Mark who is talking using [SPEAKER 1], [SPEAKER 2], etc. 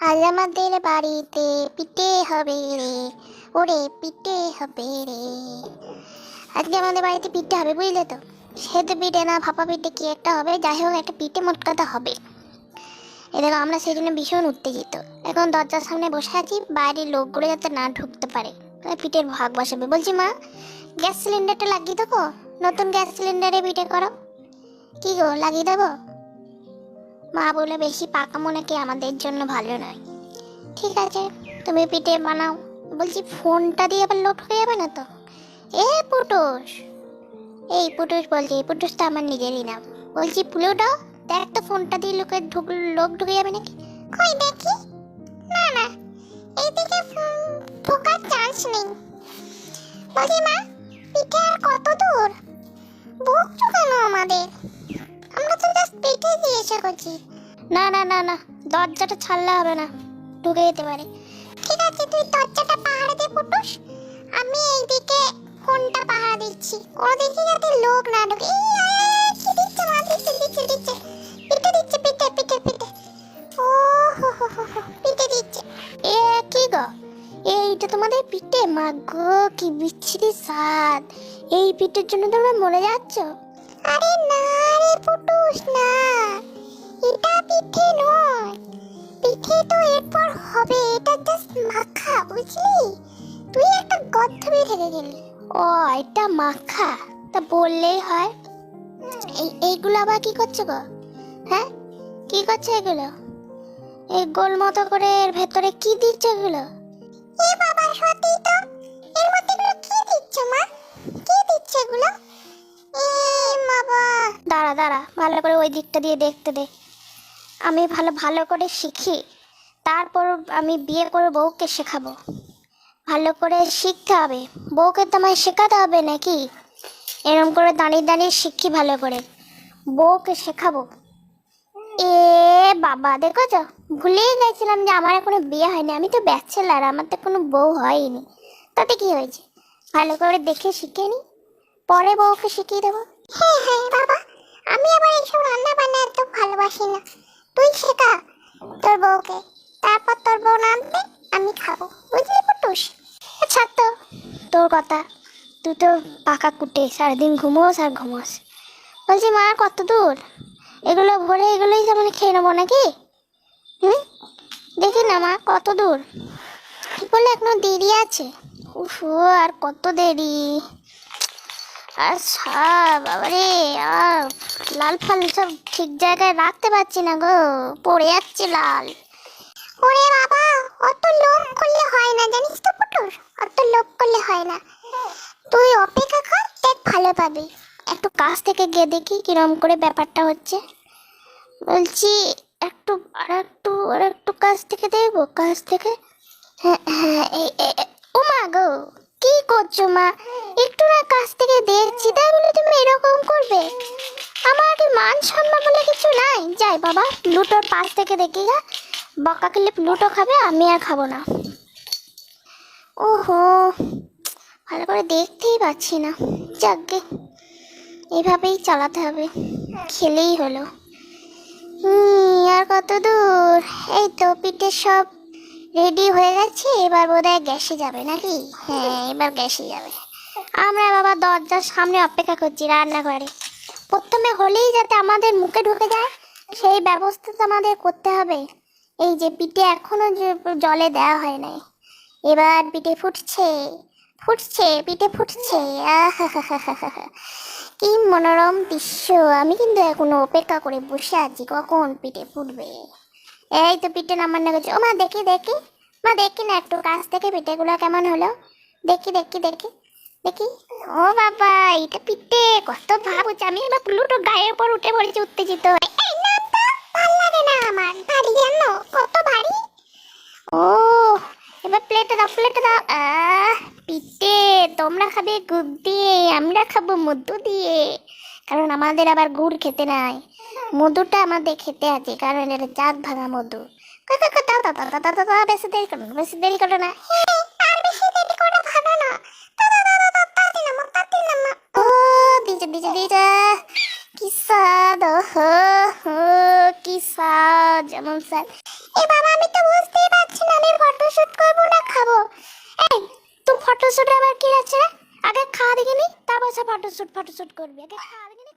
[SPEAKER 1] আজ আমাদের বাড়িতে পিঠে হবে রে ওরে পিঠে হবে রে আজকে আমাদের বাড়িতে পিঠে হবে বুঝলে তো সেতু পিঠে না ভাপা পিঠে কি একটা হবে যাই হোক একটা পিঠে মোটকাতে হবে এ দেখো আমরা সেই জন্য ভীষণ উত্তেজিত এখন দরজার সামনে বসে আছি বাইরের লোকগুলো যাতে না ঢুকতে পারে পিঠের ভাগ বসাবে বলছি মা গ্যাস সিলিন্ডারটা লাগিয়ে দেবো নতুন গ্যাস সিলিন্ডারে পিঠে করো কি গো লাগিয়ে দেবো মা বলে বেশি পাকামো নাকি আমাদের জন্য ভালো নয়। ঠিক আছে, তুমি পিঠে বানাও। বলছি ফোনটা দিয়ে আবার লোড হয়ে যাবে না তো? এ পুটুস। এই পুটুস বলছি, এই পুটুসটা আমার নিজেরই নাম। বলছি পুলোটা দেখ তো ফোনটা দিয়ে লোকের ঢুক লোক ঢুকে যাবে নাকি? কই দেখি? না না, এইদিকে ঢোকার চান্স নেই। বলছি মা, পিঠে আর কত দূর? বকছো কেন আমাদের। পিঠে এসে করছি না না না না, দরজাটা ছাড়লে হবে না। ঢুকে যেতে পারে। ঠিক আছে, তুই দরজাটা পাহারা দে পুটুস। আমি এইদিকে ফোনটা পাহারা দিচ্ছি? কোনো দিকে যাতে লোক না ঢুকে দিচ্ছে পিঠে পিঠে পিঠে ও, হো পিঠে দিচ্ছে। এ, কি গো? এইটা তোমাদের পিঠে? মা গো, কি বিচ্ছিরি স্বাদ। এই পিঠের জন্য তোমরা মরে যাচ্ছ? আরে না রে পুটুস, না। এটা পিঠে নয়। পিঠে তো এরপর হবে, এটা জাস্ট মাখা, বুঝলি? তুই একটা গদ্ধবি থেকে গেলি। ও, এটা মাখা, তা বললেই হয়। এই, এইগুলো আবার কি করছ গো? হ্যাঁ? কি করছে এগুলো? এই গোল মতো করে এর ভেতরে কি দিচ্ছে এগুলো? এ বাবা সত্যি তো? এর মধ্যে কি দিচ্ছ মা? কি দিচ্ছে এগুলো? দাঁড়া দাঁড়া, ভালো করে ওই দিকটা দিয়ে দেখতে দে। আমি ভালো ভালো করে শিখি, তারপর আমি বিয়ে করে বউকে শেখাবো। ভালো করে শিখতে হবে। বউকে তো আমায় শেখাতে হবে নাকি? এরম করে দাঁড়িয়ে দাঁড়িয়ে শিখি ভালো করে। বউকে শেখাবো। এ বাবা দেখো তো ভুলেই গেছিলাম যে আমার এখনও বিয়ে হয়নি। আমি তো ব্যাচেলার, আমার তো কোনো বউ হয়নি। তাতে কি হয়েছে? ভালো করে দেখে শিখে নি। পরে বউকে শিখিয়ে দেবো। হ্যাঁ হ্যাঁ বাবা। আমি আবার এইসব রান্না বান্না এত ভালোবাসি না। তুই শেখা তোর বউকে। তারপর তোর বউ নামবে, আমি খাব। বুঝলি পুটুস? আচ্ছা তো তোর কথা। তুই তো পাকা কুটে, সারাদিন ঘুমোস আর ঘুমোস। বলছি, মা, কত দূর? এগুলো ভরে এগুলোই যেমন খেয়ে নেব নাকি? হুম? দেখি না, মা, কত দূর? বলে এখনও দেরি আছে। উফ আর কত দেরি? আর সব বাবারে লাল ফাল সব ঠিক জায়গায় রাখতে পারছি না গো, পড়ে যাচ্ছে লাল। ওরে বাবা, অত লোভ করলে হয় না, জানিস তো পুটুর? অত লোভ করলে হয় না। তুই অপেক্ষা কর, দেখ ভালো পাবি। একটু কাছ থেকে গিয়ে দেখি কিরম করে ব্যাপারটা হচ্ছে। বলছি, একটু, আর একটু আর একটু কাছ থেকে দেখব, কাছ থেকে। হ্যাঁ হ্যাঁ এই ও মা গো। করছ মা? একটু না কাছ থেকে দেখছি তাই বলে তুমি এরকম করবে? আমার কি মান সম্মান বলে কিছু নাই। যাই বাবা লুটোর পাশ থেকে দেখি গা। বকা খেলে লুটো খাবে আমি আর খাব না। ওহো ভালো করে দেখতেই পাচ্ছি না। যাকগে এভাবেই চালাতে হবে। খেলেই হলো। হুম, আর কত দূর? এই তো পিঠে সব রেডি হয়ে গেছে, এবার বোধহয় গ্যাসে যাবে নাকি? হ্যাঁ এবার গ্যাসে যাবে। আমরা বাবা দরজার সামনে অপেক্ষা করছি রান্নাঘরে। প্রথমে হলেই যাতে আমাদের মুখে ঢুকে যায়, সেই ব্যবস্থা তো আমাদের করতে হবে। এই যে পিঠে এখনও যে জলে দেওয়া হয় নাই। এবার পিঠে ফুটছে ফুটছে, পিঠে ফুটছে। কি মনোরম দৃশ্য। আমি কিন্তু এখনও অপেক্ষা করে বসে আছি, কখন পিঠে ফুটবে। এই তো পিঠে নামার না করছে। ও মা, দেখি দেখি। মা, দেখি না একটু কাছ থেকে পিঠেগুলো কেমন হলো। দেখি দেখি দেখি। দেখি। ও বাবা এটা পিঠে, কত ভাব হচ্ছে আমি। এবার প্লুটো গায়ের উপর উঠে পড়েছি, উত্তেজিত। এই না তো ভালো লাগে না আমার। ভারী, জানো? কত ভারী। ও এবার প্লেটে দাও প্লেটে দাও। পিঠে, তোমরা খাবে গুড় দিয়ে, আমরা খাব মধু দিয়ে। কারণ আমাদের আবার গুড় খেতে নাই। মধুটা আমাদের খেতে আছে কারণ এটা চাঁদ ভাঙা মধু বেশি দেরি করো বেশি দেরি করো না স্যার এ বাবা আমি তো বুঝতেই পারছি না আমি করব না খাব এই তো আবার কি আগে খাওয়া দেখিনি তারপর সে ফটোশুট ফটোশুট করবি আগে খাওয়া দেখিনি